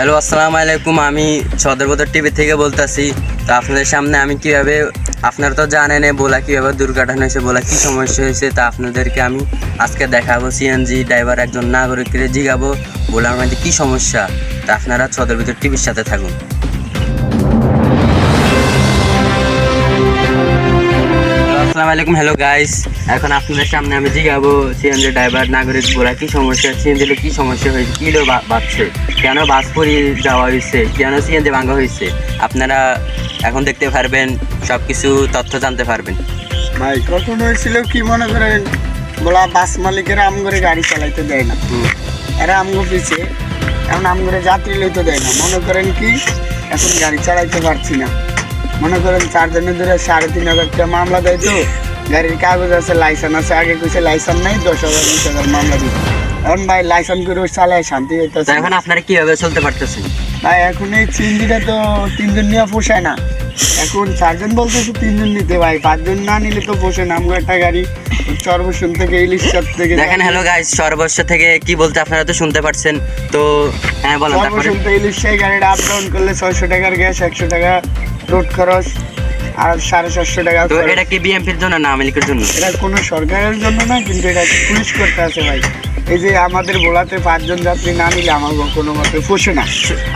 Hello আসসালামু আলাইকুম। আমি সদরবদর টিভি থেকে বলতেছি, তো আপনাদের সামনে আমি কীভাবে, আপনারা তো জানেন বোলা কীভাবে দুর্ঘটনা হয়েছে, বলা কী সমস্যা হয়েছে, তা আপনাদেরকে আমি আজকে দেখাবো। সিএনজি ড্রাইভার একজন নাগরিককে জিগাবো, বোলার মধ্যে কী সমস্যা, তা আপনারা সদরবদর টিভির সাথে থাকুন। আসসালামু আলাইকুম হ্যালো গাইস এখন আপনাদের সামনে আমি জিগাবো সিএনজি ড্রাইভার নাগরিক বলা কি সমস্যা? সিএনজিতে কি সমস্যা হয়েছে? কী লো বাঁচছে কেন বাস পরি যাওয়া হয়েছে কেন সিএনজি ভাঙা হয়েছে আপনারা এখন দেখতে পারবেন সব কিছু তথ্য জানতে পারবেন। ভাই কখন হয়েছিল কি মনে করেন? বলা বাস মালিকেরা আম করে গাড়ি চালাইতে দেয় না। এরা আমগো পিছে এখন আম করে যাত্রী লইতে দেয় না। মনে করেন কি? এখন গাড়ি চালাইতে পারছি না। মনে করেন চারজনের ধরে সাড়ে তিন হাজার টাকা মামলা দেয় তো। গাড়ির কাগজ আছে লাইসেন্স আছে আগে কিছু লাইসেন্স নেই দশ হাজার বিশ হাজার মামলা দিত এখন ভাই লাইসেন্স করে চালায় শান্তি হইতেছে। এখন আপনারা কীভাবে চলতে পারতেছেন? ভাই এখন এই চিন্তিটা তো তিনজন নিয়ে পোষায় না। এখন চারজন বলতেছে তিনজন নিতে ভাই পাঁচজন না নিলে তো পোষে না আমরা একটা গাড়ি চরবসন থেকে ইলিশ চাপ থেকে দেখেন হ্যালো গাইস সর্বস্ব থেকে কি বলতে আপনারা তো শুনতে পারছেন। তো হ্যাঁ বলেন তারপরে। থেকে ইলিশ সেই গাড়িটা আপ ডাউন করলে ছয়শো টাকার গ্যাস একশো টাকা রোড খরচ আর সাড়ে চারশো টাকা তো এটা কি বিএমপির জন্য না আমেলিকের জন্য? এটা কোনো সরকারের জন্য না কিন্তু এটা পুলিশ করতে আছে ভাই। এই যে আমাদের বোলাতে পাঁচজন যাত্রী না নিলে আমার কোনো মতে পোষে না।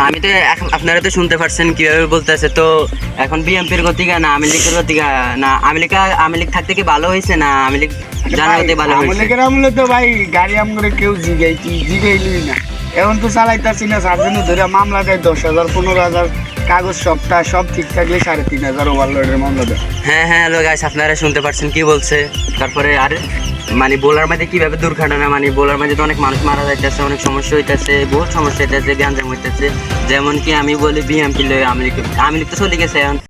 আমি তো এখন আপনারা তো শুনতে পারছেন কীভাবে বলতেছে তো এখন বিএমপির গতিকা না আমেলিকের গতিকা না আমেরিকা আমেলিক থাকতে কি ভালো হয়েছে না আমেলিক জানা হতে ভালো হয়েছে? আমলেকের আমলে তো ভাই গাড়ি আমলে কেউ জিগাই কি জিগাইলই না। এখন তো চালাইতাছি না সার্জনে ধরে মামলা দেয় দশ হাজার পনেরো হাজার কাগজ সবটা সব ঠিক থাকলে সাড়ে তিন হাজার ওভারলোডের মামলা দেয়। হ্যাঁ হ্যাঁ হ্যালো গাইস আপনারা শুনতে পারছেন কি বলছে? তারপরে আর মানে বোলার মাঝে কীভাবে দুর্ঘটনা মানে বোলার মাঝে তো অনেক মানুষ মারা যাইতেছে, অনেক সমস্যা হইতেছে, বহুত সমস্যা হইতেছে, গ্যাঞ্জাম হইতেছে। যেমন কি আমি বলি বিএমপি লই আমি আমি তো চলে গেছে এখন।